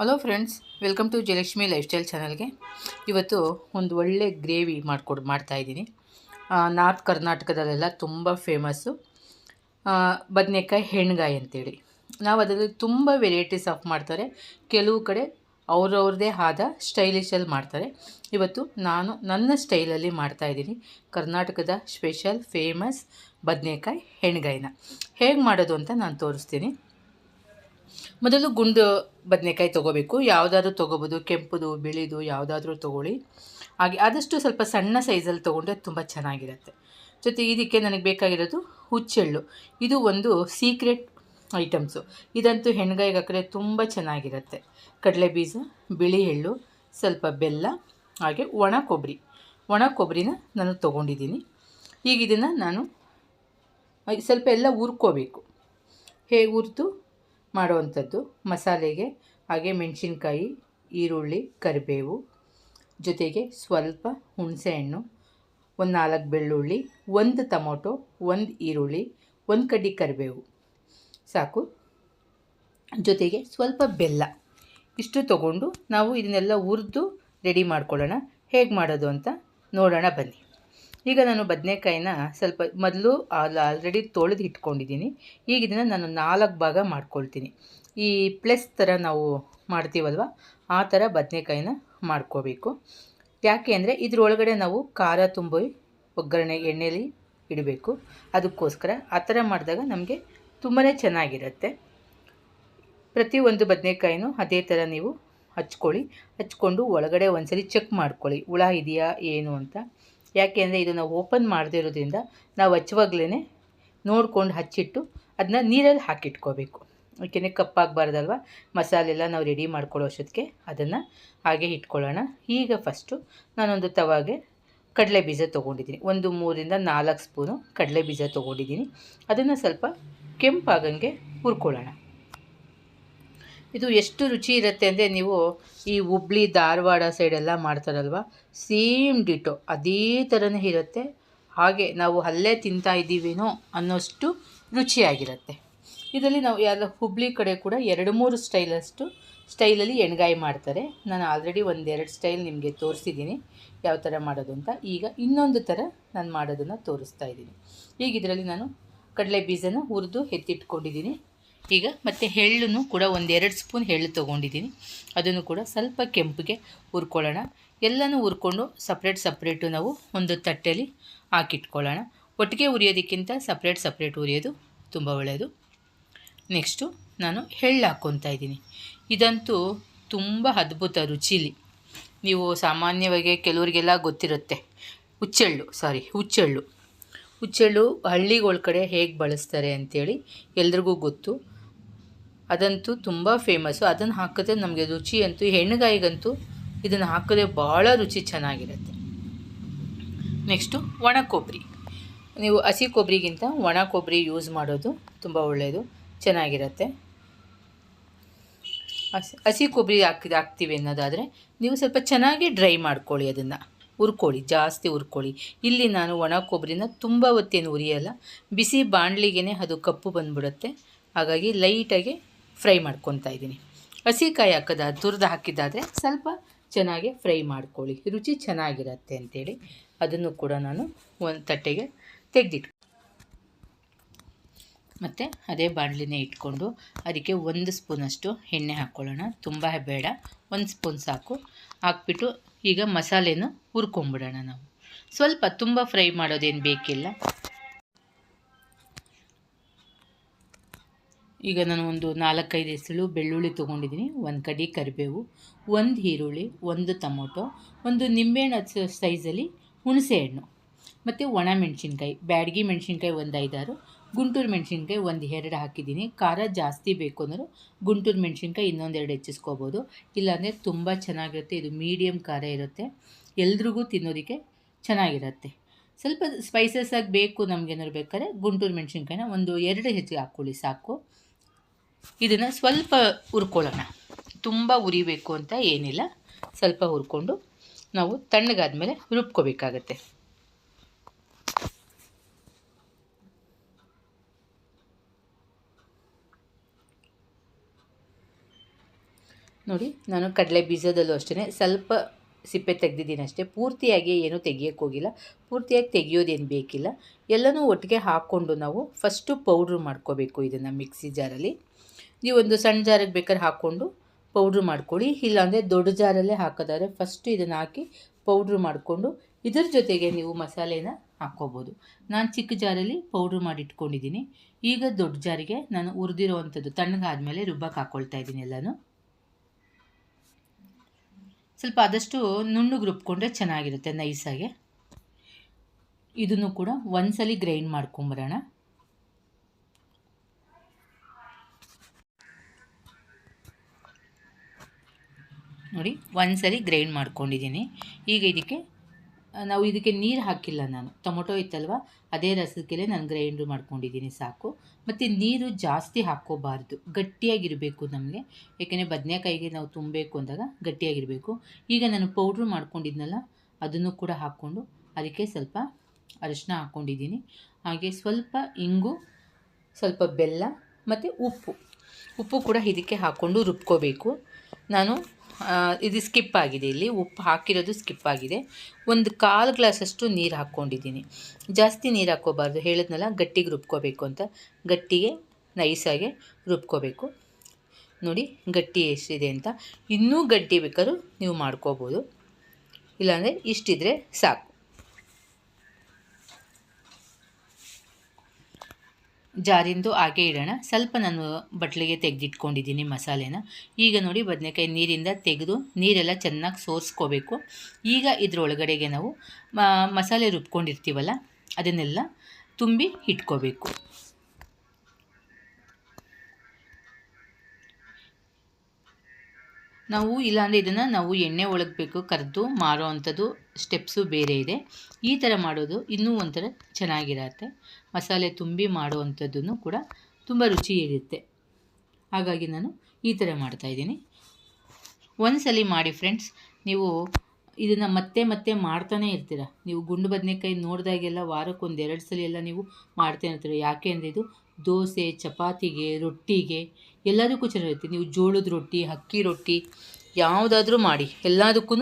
Hello friends welcome to Jayalakshmi lifestyle ಚಾನಲ್ಗೆ ಇವತ್ತು ಒಂದು ಒಳ್ಳೆ ಗ್ರೇವಿ ಮಾಡಿಕೊಡ್ ಮಾಡ್ತಾಯಿದ್ದೀನಿ ನಾರ್ತ್ ಕರ್ನಾಟಕದಲ್ಲೆಲ್ಲ ತುಂಬ ಫೇಮಸ್ಸು ಬದನೆಕಾಯಿ ಹೆಣ್ಗಾಯಿ ಅಂತೇಳಿ. ನಾವು ಅದರಲ್ಲಿ ತುಂಬ ವೆರೈಟೀಸ್ ಆಫ್ ಮಾಡ್ತಾರೆ. ಕೆಲವು ಕಡೆ ಅವ್ರವ್ರದ್ದೇ ಆದ ಸ್ಟೈಲಿಶಲ್ಲಿ ಮಾಡ್ತಾರೆ. ಇವತ್ತು ನಾನು ನನ್ನ ಸ್ಟೈಲಲ್ಲಿ ಮಾಡ್ತಾಯಿದ್ದೀನಿ ಕರ್ನಾಟಕದ ಸ್ಪೆಷಲ್ ಫೇಮಸ್ ಬದನೆಕಾಯಿ ಹೆಣ್ಗಾಯಿನ. ಹೇಗೆ ಮಾಡೋದು ಅಂತ ನಾನು ತೋರಿಸ್ತೀನಿ. ಮೊದಲು ಗುಂಡು ಬದನೆಕಾಯಿ ತೊಗೋಬೇಕು. ಯಾವುದಾದ್ರೂ ತೊಗೋಬೋದು. ಕೆಂಪುದು, ಬಿಳಿದು ಯಾವುದಾದ್ರೂ ತೊಗೊಳ್ಳಿ. ಹಾಗೆ ಆದಷ್ಟು ಸ್ವಲ್ಪ ಸಣ್ಣ ಸೈಜಲ್ಲಿ ತೊಗೊಂಡ್ರೆ ತುಂಬ ಚೆನ್ನಾಗಿರುತ್ತೆ. ಜೊತೆ ಇದಕ್ಕೆ ನನಗೆ ಬೇಕಾಗಿರೋದು ಹುಚ್ಚೆಳ್ಳು. ಇದು ಒಂದು ಸೀಕ್ರೆಟ್ ಐಟಮ್ಸು. ಇದಂತೂ ಹೆಣ್ಗಾಯಿಗೆ ಹಾಕಿದ್ರೆ ತುಂಬ ಚೆನ್ನಾಗಿರುತ್ತೆ. ಕಡಲೆ ಬೀಜ ಬಿಳಿ ಎಳ್ಳು ಸ್ವಲ್ಪ ಬೆಲ್ಲ, ಹಾಗೆ ಒಣ ಕೊಬ್ಬರಿ. ಒಣ ಕೊಬ್ಬರಿನ ನಾನು ತೊಗೊಂಡಿದ್ದೀನಿ. ಈಗ ಇದನ್ನು ನಾನು ಸ್ವಲ್ಪ ಎಲ್ಲ ಹುರ್ಕೋಬೇಕು. ಹೇಗೆ ಹುರಿದು ಮಾಡುವಂಥದ್ದು. ಮಸಾಲೆಗೆ ಹಾಗೆ ಮೆಣಸಿನ್ಕಾಯಿ, ಈರುಳ್ಳಿ, ಕರಿಬೇವು. ಜೊತೆಗೆ ಸ್ವಲ್ಪ ಹುಣಸೆಹಣ್ಣು, ಒಂದು ನಾಲ್ಕು ಬೆಳ್ಳುಳ್ಳಿ, ಒಂದು ಟೊಮೊಟೊ, ಒಂದು ಈರುಳ್ಳಿ, ಒಂದು ಕಡ್ಡಿ ಕರಿಬೇವು. ಸಾಕು. ಜೊತೆಗೆ ಸ್ವಲ್ಪ ಬೆಲ್ಲ. ಇಷ್ಟು ತಗೊಂಡು ನಾವು ಇದನ್ನೆಲ್ಲ ಹುರಿದು ರೆಡಿ ಮಾಡ್ಕೊಳ್ಳೋಣ. ಹೇಗೆ ಮಾಡೋದು ಅಂತ ನೋಡೋಣ ಬನ್ನಿ. ಈಗ ನಾನು ಬದನೆಕಾಯಿನ ಸ್ವಲ್ಪ ಮೊದಲು ಆಲ್ರೆಡಿ ತೊಳೆದು ಇಟ್ಕೊಂಡಿದ್ದೀನಿ. ಈಗ ಇದನ್ನು ನಾನು ನಾಲ್ಕು ಭಾಗ ಮಾಡ್ಕೊಳ್ತೀನಿ. ಈ ಪ್ಲಸ್ ಥರ ನಾವು ಮಾಡ್ತೀವಲ್ವ? ಆ ಥರ ಬದನೆಕಾಯಿನ ಮಾಡ್ಕೋಬೇಕು. ಯಾಕೆ ಅಂದರೆ ಇದ್ರೊಳಗಡೆ ನಾವು ಖಾರ, ತುಂಬಿ, ಒಗ್ಗರಣೆ, ಎಣ್ಣೆಲಿ ಇಡಬೇಕು. ಅದಕ್ಕೋಸ್ಕರ ಆ ಥರ ಮಾಡಿದಾಗ ನಮಗೆ ತುಂಬಾ ಚೆನ್ನಾಗಿರುತ್ತೆ. ಪ್ರತಿಯೊಂದು ಬದನೆಕಾಯಿನೂ ಅದೇ ಥರ ನೀವು ಹಚ್ಕೊಳ್ಳಿ. ಹಚ್ಕೊಂಡು ಒಳಗಡೆ ಒಂದ್ಸರಿ ಚೆಕ್ ಮಾಡ್ಕೊಳ್ಳಿ. ಹುಳ ಇದೆಯಾ, ಏನು ಅಂತ. ಯಾಕೆ ಅಂದರೆ ಇದು ನಾವು ಓಪನ್ ಮಾಡದೇ ಇರೋದ್ರಿಂದ ನಾವು ಹಚ್ಚುವಾಗ್ಲೇ ನೋಡ್ಕೊಂಡು ಹಚ್ಚಿಟ್ಟು ಅದನ್ನ ನೀರಲ್ಲಿ ಹಾಕಿಟ್ಕೋಬೇಕು. ಯಾಕೆಂದರೆ ಕಪ್ಪಾಗಬಾರ್ದಲ್ವ? ಮಸಾಲೆ ಎಲ್ಲ ನಾವು ರೆಡಿ ಮಾಡ್ಕೊಳ್ಳೋ ಅಷ್ಟೊತ್ತಿಗೆ ಅದನ್ನು ಹಾಗೆ ಇಟ್ಕೊಳ್ಳೋಣ. ಈಗ ಫಸ್ಟು ನಾನೊಂದು ತವಾಗೆ ಕಡಲೆ ಬೀಜ ತೊಗೊಂಡಿದ್ದೀನಿ. ಒಂದು ಮೂರಿಂದ ನಾಲ್ಕು ಸ್ಪೂನು ಕಡಲೆ ಬೀಜ ತೊಗೊಂಡಿದ್ದೀನಿ. ಅದನ್ನು ಸ್ವಲ್ಪ ಕೆಂಪಾಗಂಗೆ ಹುರ್ಕೊಳ್ಳೋಣ. ಇದು ಎಷ್ಟು ರುಚಿ ಇರುತ್ತೆ ಅಂದರೆ ನೀವು ಈ ಹುಬ್ಳಿ, ಧಾರವಾಡ ಸೈಡೆಲ್ಲ ಮಾಡ್ತಾರಲ್ವ? ಸೇಮ್ ಡಿಟೋ ಅದೇ ಥರನೇ ಇರುತ್ತೆ. ಹಾಗೆ ನಾವು ಅಲ್ಲೇ ತಿಂತಾ ಇದ್ದೀವೇನೋ ಅನ್ನೋಷ್ಟು ರುಚಿಯಾಗಿರುತ್ತೆ. ಇದರಲ್ಲಿ ನಾವು ಯಾರು, ಹುಬ್ಳಿ ಕಡೆ ಕೂಡ ಎರಡು ಮೂರು ಸ್ಟೈಲಷ್ಟು ಸ್ಟೈಲಲ್ಲಿ ಎಣ್ಗಾಯಿ ಮಾಡ್ತಾರೆ. ನಾನು ಆಲ್ರೆಡಿ ಒಂದೆರಡು ಸ್ಟೈಲ್ ನಿಮಗೆ ತೋರಿಸಿದ್ದೀನಿ ಯಾವ ಥರ ಮಾಡೋದು ಅಂತ. ಈಗ ಇನ್ನೊಂದು ಥರ ನಾನು ಮಾಡೋದನ್ನು ತೋರಿಸ್ತಾ ಇದ್ದೀನಿ. ಈಗ ಇದರಲ್ಲಿ ನಾನು ಕಡಲೆ ಬೀಜನ ಹುರಿದು ಎತ್ತಿಟ್ಕೊಂಡಿದ್ದೀನಿ. ಈಗ ಮತ್ತು ಎಳ್ಳನ್ನು ಕೂಡ ಒಂದೆರಡು ಸ್ಪೂನ್ ಎಳ್ಳು ತೊಗೊಂಡಿದ್ದೀನಿ. ಅದನ್ನು ಕೂಡ ಸ್ವಲ್ಪ ಕೆಂಪಿಗೆ ಹುರ್ಕೊಳ್ಳೋಣ. ಎಲ್ಲನೂ ಹುರ್ಕೊಂಡು ಸಪ್ರೇಟ್ ಸಪ್ರೇಟು ನಾವು ಒಂದು ತಟ್ಟೆಯಲ್ಲಿ ಹಾಕಿಟ್ಕೊಳ್ಳೋಣ. ಒಟ್ಟಿಗೆ ಉರಿಯೋದಕ್ಕಿಂತ ಸಪ್ರೇಟ್ ಸಪ್ರೇಟ್ ಉರಿಯೋದು ತುಂಬ ಒಳ್ಳೆಯದು ನೆಕ್ಸ್ಟು ನಾನು ಎಳ್ಳು ಹಾಕ್ಕೊತಾ ಇದ್ದೀನಿ. ಇದಂತೂ ತುಂಬ ಅದ್ಭುತ ರುಚಿಲಿ. ನೀವು ಸಾಮಾನ್ಯವಾಗಿ ಕೆಲವರಿಗೆಲ್ಲ ಗೊತ್ತಿರುತ್ತೆ. ಹುಚ್ಚೆಳ್ಳು ಸಾರಿ ಹುಚ್ಚೆಳ್ಳು. ಹುಚ್ಚೆಳ್ಳು ಹಳ್ಳಿಗಳ ಕಡೆ ಹೇಗೆ ಬಳಸ್ತಾರೆ ಅಂಥೇಳಿ ಎಲ್ರಿಗೂ ಗೊತ್ತು. ಅದಂತೂ ತುಂಬ ಫೇಮಸ್ಸು ಅದನ್ನು ಹಾಕಿದ್ರೆ ನಮಗೆ ರುಚಿ ಅಂತೂ, ಹೆಣ್ಣುಗಾಯಿಗಂತೂ ಇದನ್ನು ಹಾಕಿದ್ರೆ ಭಾಳ ರುಚಿ ಚೆನ್ನಾಗಿರುತ್ತೆ. ನೆಕ್ಸ್ಟು ಒಣ ಕೊಬ್ಬರಿ ನೀವು ಹಸಿ ಕೊಬ್ಬರಿಗಿಂತ ಒಣ ಕೊಬ್ಬರಿ ಯೂಸ್ ಮಾಡೋದು ತುಂಬ ಒಳ್ಳೆಯದು ಚೆನ್ನಾಗಿರುತ್ತೆ. ಹಸಿ ಹಸಿ ಕೊಬ್ಬರಿ ಹಾಕಿ, ಹಾಕ್ತೀವಿ ಅನ್ನೋದಾದರೆ ನೀವು ಸ್ವಲ್ಪ ಚೆನ್ನಾಗಿ ಡ್ರೈ ಮಾಡ್ಕೊಳ್ಳಿ ಅದನ್ನು. ಹುರ್ಕೊಳ್ಳಿ, ಜಾಸ್ತಿ ಹುರ್ಕೊಳ್ಳಿ. ಇಲ್ಲಿ ನಾನು ಒಣ ಕೊಬ್ಬರಿನ ತುಂಬ ಹೊತ್ತೇನು ಉರಿಯಲ್ಲ ಬಿಸಿ ಬಾಣಲಿಗೆ ಅದು ಕಪ್ಪು ಬಂದ್ಬಿಡುತ್ತೆ. ಹಾಗಾಗಿ ಲೈಟಾಗಿ ಫ್ರೈ ಮಾಡ್ಕೊತಾ ಇದ್ದೀನಿ. ಹಸಿಕಾಯಿ ಹಾಕದ ತುರಿದು ಹಾಕಿದ್ದಾದರೆ ಸ್ವಲ್ಪ ಚೆನ್ನಾಗಿ ಫ್ರೈ ಮಾಡ್ಕೊಳ್ಳಿ. ರುಚಿ ಚೆನ್ನಾಗಿರುತ್ತೆ ಅಂಥೇಳಿ ಅದನ್ನು ಕೂಡ ನಾನು ಒಂದು ತಟ್ಟೆಗೆ ತೆಗೆದಿಟ್ಟು ಮತ್ತು ಅದೇ ಬಾಣಲಿನೇ ಇಟ್ಕೊಂಡು ಅದಕ್ಕೆ ಒಂದು ಸ್ಪೂನಷ್ಟು ಎಣ್ಣೆ ಹಾಕ್ಕೊಳ್ಳೋಣ ತುಂಬ ಬೇಡ. ಒಂದು ಸ್ಪೂನ್ ಸಾಕು. ಹಾಕ್ಬಿಟ್ಟು ಈಗ ಮಸಾಲೆನೂ ಹುರ್ಕೊಂಬಿಡೋಣ ನಾವು. ಸ್ವಲ್ಪ ತುಂಬ ಫ್ರೈ ಮಾಡೋದೇನು ಬೇಕಿಲ್ಲ. ಈಗ ನಾನು ಒಂದು ನಾಲ್ಕೈದು ಎಸಳು ಬೆಳ್ಳುಳ್ಳಿ ತೊಗೊಂಡಿದ್ದೀನಿ. ಒಂದು ಕಡಿ ಕರಿಬೇವು, ಒಂದು ಈರುಳ್ಳಿ, ಒಂದು ಟೊಮೊಟೊ, ಒಂದು ನಿಂಬೆಹಣ್ಣು ಸೈಜಲ್ಲಿ ಹುಣಸೆ ಹಣ್ಣು ಮತ್ತು ಒಣ ಮೆಣಸಿನ್ಕಾಯಿ, ಬ್ಯಾಡಗಿ ಮೆಣಸಿನ್ಕಾಯಿ ಒಂದು ಐದಾರು, ಗುಂಟೂರು ಮೆಣಸಿನ್ಕಾಯಿ ಒಂದು ಎರಡು ಹಾಕಿದ್ದೀನಿ. ಖಾರ ಜಾಸ್ತಿ ಬೇಕು ಅಂದರೂ ಗುಂಟೂರು ಮೆಣಸಿನ್ಕಾಯಿ ಇನ್ನೊಂದೆರಡು ಹೆಚ್ಚಿಸ್ಕೋಬೋದು. ಇಲ್ಲಾಂದರೆ ತುಂಬ ಚೆನ್ನಾಗಿರುತ್ತೆ. ಇದು ಮೀಡಿಯಮ್ ಖಾರ ಇರುತ್ತೆ. ಎಲ್ರಿಗೂ ತಿನ್ನೋದಕ್ಕೆ ಚೆನ್ನಾಗಿರುತ್ತೆ. ಸ್ವಲ್ಪ ಸ್ಪೈಸಸ್ ಆಗಿ ಬೇಕು ನಮಗೇನಾದ್ರು ಬೇಕಾದ್ರೆ ಗುಂಟೂರು ಮೆಣಸಿನ್ಕಾಯಿನ ಒಂದು ಎರಡು ಹೆಚ್ಚಿಗೆ ಹಾಕ್ಕೊಳ್ಳಿ ಸಾಕು. ಇದನ್ನು ಸ್ವಲ್ಪ ಹುರ್ಕೊಳ್ಳೋಣ. ತುಂಬ ಉರಿಬೇಕು ಅಂತ ಏನಿಲ್ಲ. ಸ್ವಲ್ಪ ಹುರ್ಕೊಂಡು ನಾವು ತಣ್ಣಗಾದ್ಮೇಲೆ ರುಬ್ಕೋಬೇಕಾಗತ್ತೆ. ನೋಡಿ, ನಾನು ಕಡಲೆ ಬೀಜದಲ್ಲೂ ಅಷ್ಟೇ ಸ್ವಲ್ಪ ಸಿಪ್ಪೆ ತೆಗೆದಿದ್ದೀನಿ ಅಷ್ಟೇ. ಪೂರ್ತಿಯಾಗಿ ಏನೂ ತೆಗಿಯೋಕ್ಕೆ ಹೋಗಿಲ್ಲ. ಪೂರ್ತಿಯಾಗಿ ತೆಗಿಯೋದೇನು ಬೇಕಿಲ್ಲ. ಎಲ್ಲನೂ ಒಟ್ಟಿಗೆ ಹಾಕ್ಕೊಂಡು ನಾವು ಫಸ್ಟು ಪೌಡ್ರ್ ಮಾಡ್ಕೋಬೇಕು ಇದನ್ನು ಮಿಕ್ಸಿ ಜಾರಲ್ಲಿ. ನೀವು ಒಂದು ಸಣ್ಣ ಜಾರಿಗೆ ಬೇಕಾದ್ರೆ ಹಾಕ್ಕೊಂಡು ಪೌಡ್ರ್ ಮಾಡ್ಕೊಳ್ಳಿ. ಇಲ್ಲಾಂದರೆ ದೊಡ್ಡ ಜಾರಲ್ಲೇ ಹಾಕೋದಾದ್ರೆ ಫಸ್ಟು ಇದನ್ನು ಹಾಕಿ ಪೌಡ್ರ್ ಮಾಡಿಕೊಂಡು ಇದರ ಜೊತೆಗೆ ನೀವು ಮಸಾಲೆನ ಹಾಕ್ಕೋಬೋದು. ನಾನು ಚಿಕ್ಕ ಜಾರಲ್ಲಿ ಪೌಡ್ರ್ ಮಾಡಿ ಇಟ್ಕೊಂಡಿದ್ದೀನಿ ಈಗ ದೊಡ್ಡ ಜಾರಿಗೆ ನಾನು ಉರಿದಿರೋವಂಥದ್ದು ತಣ್ಣಗಾದ್ಮೇಲೆ ರುಬ್ಬಕ್ಕೆ ಹಾಕ್ಕೊಳ್ತಾ ಇದ್ದೀನಿ ಎಲ್ಲನೂ. ಸ್ವಲ್ಪ ಆದಷ್ಟು ನುಣ್ಣಗೆ ರುಬ್ಕೊಂಡ್ರೆ ಚೆನ್ನಾಗಿರುತ್ತೆ ನೈಸಾಗೆ. ಇದನ್ನು ಕೂಡ ಒಂದ್ಸಲಿ ಗ್ರೈಂಡ್ ಮಾಡ್ಕೊಂಬರೋಣ. ನೋಡಿ ಒಂದ್ಸಲಿ ಗ್ರೈಂಡ್ ಮಾಡ್ಕೊಂಡಿದ್ದೀನಿ. ಈಗ ಇದಕ್ಕೆ ನಾವು ಇದಕ್ಕೆ ನೀರು ಹಾಕಿಲ್ಲ ನಾನು. ಟೊಮೊಟೊ ಇತ್ತಲ್ವ, ಅದೇ ರಸಕ್ಕೆ ನಾನು ಗ್ರೈಂಡ್ ಮಾಡ್ಕೊಂಡಿದ್ದೀನಿ ಸಾಕು. ಮತ್ತು ನೀರು ಜಾಸ್ತಿ ಹಾಕ್ಕೋಬಾರ್ದು. ಗಟ್ಟಿಯಾಗಿರಬೇಕು ನಮಗೆ. ಏಕೆಂದರೆ ಬದನೆಕಾಯಿಗೆ ನಾವು ತುಂಬಬೇಕು ಅಂದಾಗ ಗಟ್ಟಿಯಾಗಿರಬೇಕು. ಈಗ ನಾನು ಪೌಡ್ರು ಮಾಡ್ಕೊಂಡಿದ್ನಲ್ಲ, ಅದನ್ನು ಕೂಡ ಹಾಕ್ಕೊಂಡು ಅದಕ್ಕೆ ಸ್ವಲ್ಪ ಅರಿಶಿನ ಹಾಕ್ಕೊಂಡಿದ್ದೀನಿ. ಹಾಗೆ ಸ್ವಲ್ಪ ಇಂಗು, ಸ್ವಲ್ಪ ಬೆಲ್ಲ, ಮತ್ತು ಉಪ್ಪು. ಉಪ್ಪು ಕೂಡ ಇದಕ್ಕೆ ಹಾಕ್ಕೊಂಡು ರುಬ್ಕೋಬೇಕು. ನಾನು ಇದು ಸ್ಕಿಪ್ ಆಗಿದೆ ಇಲ್ಲಿ. ಉಪ್ಪು ಹಾಕಿರೋದು ಸ್ಕಿಪ್ ಆಗಿದೆ. ಒಂದು ಕಾಲು ಗ್ಲಾಸಷ್ಟು ನೀರು ಹಾಕ್ಕೊಂಡಿದ್ದೀನಿ. ಜಾಸ್ತಿ ನೀರು ಹಾಕ್ಕೋಬಾರ್ದು. ಹೇಳಿದ್ನಲ್ಲ, ಗಟ್ಟಿಗೆ ರುಬ್ಕೋಬೇಕು ಅಂತ. ಗಟ್ಟಿಗೆ ನೈಸಾಗೆ ರುಬ್ಕೋಬೇಕು. ನೋಡಿ, ಗಟ್ಟಿ ಎಷ್ಟಿದೆ ಅಂತ. ಇನ್ನೂ ಗಟ್ಟಿ ಬೇಕಾದ್ರೂ ನೀವು ಮಾಡ್ಕೋಬೋದು. ಇಲ್ಲಾಂದರೆ ಇಷ್ಟಿದ್ರೆ ಸಾಕು. ಜಾರಿಂದು ಹಾಗೆ ಇಡೋಣ. ಸ್ವಲ್ಪ ನಾನು ಬಟ್ಲಿಗೆ ತೆಗೆದಿಟ್ಕೊಂಡಿದ್ದೀನಿ ಮಸಾಲೆನ. ಈಗ ನೋಡಿ ಬದನೆಕಾಯಿ ನೀರಿಂದ ತೆಗೆದು ನೀರೆಲ್ಲ ಚೆನ್ನಾಗಿ ಸೋರಿಸ್ಕೋಬೇಕು. ಈಗ ಇದರೊಳಗಡೆಗೆ ನಾವು ಮಸಾಲೆ ರುಬ್ಕೊಂಡಿರ್ತೀವಲ್ಲ, ಅದನ್ನೆಲ್ಲ ತುಂಬಿ ಇಟ್ಕೋಬೇಕು. ನಾವು ಇಲ್ಲಾಂದರೆ ಇದನ್ನು ನಾವು ಎಣ್ಣೆ ಒಳಗಬೇಕು ಕರೆದು ಮಾರೋ ಅಂಥದ್ದು ಸ್ಟೆಪ್ಸು ಬೇರೆ ಇದೆ. ಈ ಥರ ಮಾಡೋದು ಇನ್ನೂ ಒಂಥರ ಚೆನ್ನಾಗಿರತ್ತೆ. ಮಸಾಲೆ ತುಂಬಿ ಮಾಡೋ ಅಂಥದ್ದು ಕೂಡ ತುಂಬ ರುಚಿ ಇರುತ್ತೆ. ಹಾಗಾಗಿ ನಾನು ಈ ಥರ ಮಾಡ್ತಾಯಿದ್ದೀನಿ ಒಂದು ಸಲ ಮಾಡಿ ಫ್ರೆಂಡ್ಸ್ ನೀವು ಇದನ್ನು ಮತ್ತೆ ಮತ್ತೆ ಮಾಡ್ತಾನೆ ಇರ್ತೀರ. ನೀವು ಗುಂಡು ಬದನೆಕಾಯಿ ನೋಡಿದಾಗೆಲ್ಲ ವಾರಕ್ಕೊಂದು ಎರಡು ಸಲ ಎಲ್ಲ ನೀವು ಮಾಡ್ತಾನೆ ಇರ್ತೀರ ಯಾಕೆ ಅಂದರೆ ಇದು ದೋಸೆ, ಚಪಾತಿಗೆ, ರೊಟ್ಟಿಗೆ, ಎಲ್ಲದಕ್ಕೂ ಚೆನ್ನಾಗಿರುತ್ತೆ. ನೀವು ಜೋಳದ ರೊಟ್ಟಿ, ಅಕ್ಕಿ ರೊಟ್ಟಿ ಯಾವುದಾದ್ರೂ ಮಾಡಿ ಎಲ್ಲದಕ್ಕೂ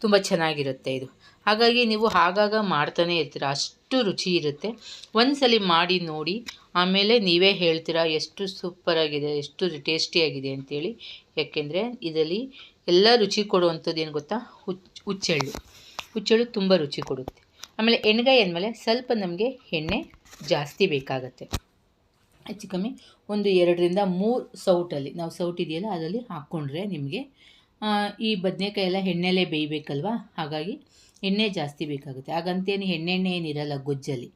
ತುಂಬ ಚೆನ್ನಾಗಿರುತ್ತೆ ಇದು. ಹಾಗಾಗಿ ನೀವು ಆಗಾಗ ಮಾಡ್ತಾನೆ ಇರ್ತೀರ, ಅಷ್ಟು ರುಚಿ ಇರುತ್ತೆ. ಒಂದು ಮಾಡಿ ನೋಡಿ, ಆಮೇಲೆ ನೀವೇ ಹೇಳ್ತೀರಾ, ಎಷ್ಟು ಸೂಪರಾಗಿದೆ, ಎಷ್ಟು ಟೇಸ್ಟಿಯಾಗಿದೆ ಅಂತೇಳಿ. ಯಾಕೆಂದರೆ ಇದರಲ್ಲಿ ಎಲ್ಲ ರುಚಿ ಕೊಡುವಂಥದ್ದು ಏನು ಗೊತ್ತಾ? ಹುಚ್ಚ ಹುಚ್ಚೆಳ್ಳು ಹುಚ್ಚೆಳ್ಳು ತುಂಬ ರುಚಿ ಕೊಡುತ್ತೆ. ಆಮೇಲೆ ಎಣ್ಗಾಯಿ ಅಂದಮೇಲೆ ಸ್ವಲ್ಪ ನಮಗೆ ಎಣ್ಣೆ ಜಾಸ್ತಿ ಬೇಕಾಗತ್ತೆ. ಹೆಚ್ಚು ಕಮ್ಮಿ ಒಂದು ಎರಡರಿಂದ ಮೂರು ಸೌಟಲ್ಲಿ. ನಾವು ಸೌಟ್ ಇದೆಯಲ್ಲ, ಅದರಲ್ಲಿ ಹಾಕ್ಕೊಂಡ್ರೆ ನಿಮಗೆ ಈ ಬದನೆಕಾಯಿ ಎಲ್ಲ ಎಣ್ಣೆಲೇ ಬೇಯಬೇಕಲ್ವಾ? ಹಾಗಾಗಿ ಎಣ್ಣೆ ಜಾಸ್ತಿ ಬೇಕಾಗುತ್ತೆ. ಹಾಗಂತೇನು ಎಣ್ಣೆಣ್ಣೆ ಏನಿರಲ್ಲ ಗೊಜ್ಜಲ್ಲಿ.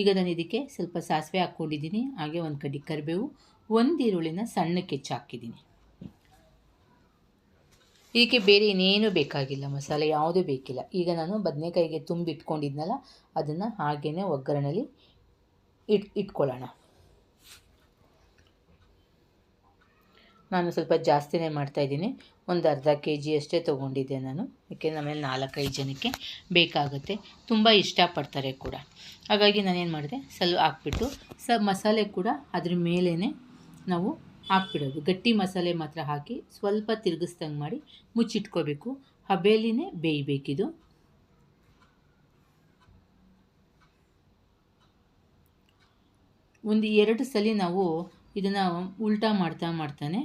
ಈಗ ನಾನು ಇದಕ್ಕೆ ಸ್ವಲ್ಪ ಸಾಸಿವೆ ಹಾಕ್ಕೊಂಡಿದ್ದೀನಿ. ಹಾಗೆ ಒಂದು ಕಡೆ ಕರಿಬೇವು, ಒಂದು ಈರುಳ್ಳಿನ ಸಣ್ಣಕ್ಕೆ ಹಾಕಿದ್ದೀನಿ. ಇದಕ್ಕೆ ಬೇರೆ ಇನ್ನೇನು ಬೇಕಾಗಿಲ್ಲ, ಮಸಾಲೆ ಯಾವುದೂ ಬೇಕಿಲ್ಲ. ಈಗ ನಾನು ಬದನೆಕಾಯಿಗೆ ತುಂಬಿಟ್ಕೊಂಡಿದ್ನಲ್ಲ, ಅದನ್ನು ಹಾಗೇ ಒಗ್ಗರಣೆಯಲ್ಲಿ ಇಟ್, ಇಟ್ಕೊಳ್ಳೋಣ. ನಾನು ಸ್ವಲ್ಪ ಜಾಸ್ತಿನೇ ಮಾಡ್ತಾಯಿದ್ದೀನಿ ಒಂದು ಅರ್ಧ ಕೆ ಜಿ ಅಷ್ಟೇ ತೊಗೊಂಡಿದ್ದೆ ನಾನು. ಯಾಕೆ ಆಮೇಲೆ ನಾಲ್ಕೈದು ಜನಕ್ಕೆ ಬೇಕಾಗುತ್ತೆ. ತುಂಬ ಇಷ್ಟಪಡ್ತಾರೆ ಕೂಡ. ಹಾಗಾಗಿ ನಾನೇನು ಮಾಡಿದೆ? ಸ್ವಲ್ಪ ಹಾಕ್ಬಿಟ್ಟು ಸ ಮಸಾಲೆ ಕೂಡ ಅದ್ರ ಮೇಲೇ ನಾವು ಹಾಕ್ಬಿಡೋದು. ಗಟ್ಟಿ ಮಸಾಲೆ ಮಾತ್ರ ಹಾಕಿ ಸ್ವಲ್ಪ ತಿರುಗಿಸ್ದಂಗೆ ಮಾಡಿ ಮುಚ್ಚಿಟ್ಕೋಬೇಕು. ಹಬೇಲಿನೇ ಬೇಯಬೇಕಿದು. ಒಂದು ಎರಡು ಸಲ ನಾವು ಇದನ್ನು ಉಲ್ಟಾ ಮಾಡ್ತಾ ಮಾಡ್ತಾನೆ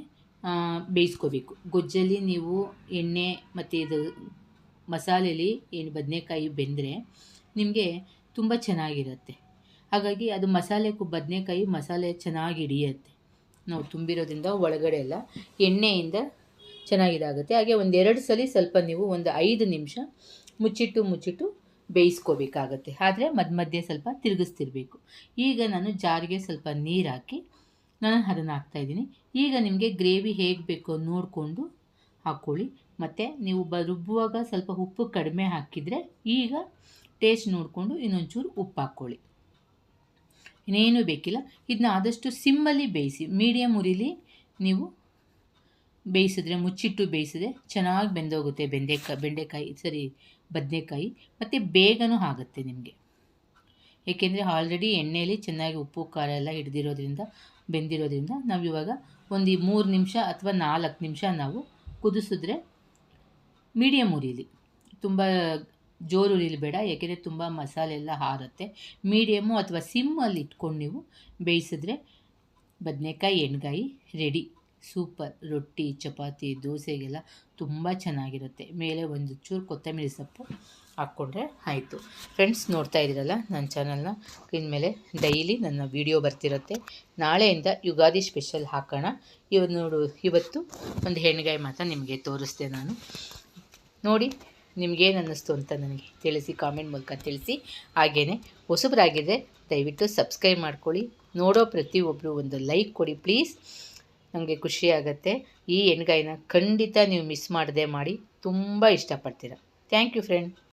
ಬೇಯಿಸ್ಕೋಬೇಕು. ಗೊಜ್ಜಲ್ಲಿ ನೀವು ಎಣ್ಣೆ ಮತ್ತು ಇದು ಮಸಾಲೆಯಲ್ಲಿ ಏನು ಬದನೆಕಾಯಿ ಬೆಂದರೆ ನಿಮಗೆ ತುಂಬ ಚೆನ್ನಾಗಿರುತ್ತೆ. ಹಾಗಾಗಿ ಅದು ಮಸಾಲೆಗೂ ಬದನೆಕಾಯಿ ಮಸಾಲೆ ಚೆನ್ನಾಗಿ ಹಿಡಿಯುತ್ತೆ. ನಾವು ತುಂಬಿರೋದ್ರಿಂದ ಒಳಗಡೆ ಎಲ್ಲ ಎಣ್ಣೆಯಿಂದ ಚೆನ್ನಾಗಿದಾಗುತ್ತೆ. ಹಾಗೆ ಒಂದೆರಡು ಸಲ ಸ್ವಲ್ಪ ನೀವು ಒಂದು ಐದು ನಿಮಿಷ ಮುಚ್ಚಿಟ್ಟು ಮುಚ್ಚಿಟ್ಟು ಬೇಯಿಸ್ಕೋಬೇಕಾಗತ್ತೆ. ಆದರೆ ಮಧ್ಯ ಮಧ್ಯೆ ಸ್ವಲ್ಪ ತಿರುಗಿಸ್ತಿರ್ಬೇಕು. ಈಗ ನಾನು ಜಾರಿಗೆ ಸ್ವಲ್ಪ ನೀರು ಹಾಕಿ ನಾನು ಅದನ್ನು ಹಾಕ್ತಾಯಿದ್ದೀನಿ ಈಗ ನಿಮಗೆ ಗ್ರೇವಿ ಹೇಗೆ ಬೇಕೋ ನೋಡಿಕೊಂಡು ಹಾಕ್ಕೊಳ್ಳಿ ಮತ್ತು ನೀವು ಬ, ರುಬ್ಬುವಾಗ ಸ್ವಲ್ಪ ಉಪ್ಪು ಕಡಿಮೆ ಹಾಕಿದರೆ ಈಗ ಟೇಸ್ಟ್ ನೋಡಿಕೊಂಡು ಇನ್ನೊಂಚೂರು ಉಪ್ಪು ಹಾಕ್ಕೊಳ್ಳಿ ಇನ್ನೇನು ಬೇಕಿಲ್ಲ. ಇದನ್ನ ಆದಷ್ಟು ಸಿಮ್ಮಲ್ಲಿ ಬೇಯಿಸಿ ಮೀಡಿಯಮ್ ಉರಿಲಿ ನೀವು ಬೇಯಿಸಿದ್ರೆ, ಮುಚ್ಚಿಟ್ಟು ಬೇಯಿಸಿದ್ರೆ ಚೆನ್ನಾಗಿ ಬೆಂದೋಗುತ್ತೆ ಬೆಂಡೆಕಾಯಿ ಬೆಂಡೆಕಾಯಿ, ಸರಿ, ಬದನೆಕಾಯಿ. ಮತ್ತು ಬೇಗನೂ ಆಗುತ್ತೆ ನಿಮಗೆ. ಏಕೆಂದರೆ ಆಲ್ರೆಡಿ ಎಣ್ಣೆಯಲ್ಲಿ ಚೆನ್ನಾಗಿ ಉಪ್ಪು, ಖಾರ ಎಲ್ಲ ಹಿಡ್ದಿರೋದ್ರಿಂದ ಬೆಂದಿರೋದ್ರಿಂದ ನಾವು ಇವಾಗ ಒಂದು ಮೂರು ನಿಮಿಷ ಅಥವಾ ನಾಲ್ಕು ನಿಮಿಷ ನಾವು ಕುದಿಸಿದ್ರೆ ಮೀಡಿಯಮ್ ಉರಿಲಿ. ತುಂಬ ಜೋರು ಉರಿಲಿ ಬೇಡ, ಯಾಕೆಂದರೆ ತುಂಬ ಮಸಾಲೆ ಎಲ್ಲ ಹಾರುತ್ತೆ. ಮೀಡಿಯಮ್ಮು ಅಥವಾ ಸಿಮ್ಮಲ್ಲಿ ಇಟ್ಕೊಂಡು ನೀವು ಬೇಯಿಸಿದ್ರೆ ಬದನೆಕಾಯಿ, ಎಣ್ಗಾಯಿ ರೆಡಿ ಸೂಪರ್. ರೊಟ್ಟಿ, ಚಪಾತಿ, ದೋಸೆಗೆಲ್ಲ ತುಂಬ ಚೆನ್ನಾಗಿರುತ್ತೆ. ಮೇಲೆ ಒಂದು ಚೂರು ಕೊತ್ತಂಬರಿ ಸೊಪ್ಪು ಹಾಕ್ಕೊಂಡ್ರೆ ಆಯಿತು. ಫ್ರೆಂಡ್ಸ್ ನೋಡ್ತಾ ಇದ್ದೀರಲ್ಲ ನನ್ನ ಚಾನಲ್ನ ಇನ್ಮೇಲೆ ಡೈಲಿ ನನ್ನ ವಿಡಿಯೋ ಬರ್ತಿರುತ್ತೆ. ನಾಳೆಯಿಂದ ಯುಗಾದಿ ಸ್ಪೆಷಲ್ ಹಾಕೋಣ. ಇವ್ ನೋಡು, ಇವತ್ತು ಒಂದು ಹೆಣ್ಗಾಯಿ ಮಾತ್ರ ನಿಮಗೆ ತೋರಿಸ್ದೆ ನಾನು. ನೋಡಿ, ನಿಮಗೇನು ಅನ್ನಿಸ್ತು ಅಂತ ನನಗೆ ತಿಳಿಸಿ ಕಾಮೆಂಟ್ ಮೂಲಕ ತಿಳಿಸಿ. ಹಾಗೆಯೇ ಹೊಸಬರಾಗಿದ್ದರೆ ದಯವಿಟ್ಟು ಸಬ್ಸ್ಕ್ರೈಬ್ ಮಾಡ್ಕೊಳ್ಳಿ. ನೋಡೋ ಪ್ರತಿಯೊಬ್ಬರು ಒಂದು ಲೈಕ್ ಕೊಡಿ ಪ್ಲೀಸ್ ನನಗೆ ಖುಷಿ ಆಗುತ್ತೆ. ಈ ಎಣ್ಗಾಯಿನ ಖಂಡಿತ ನೀವು ಮಿಸ್ ಮಾಡದೆ ಮಾಡಿ, ತುಂಬ ಇಷ್ಟಪಡ್ತೀರ. Thank you friend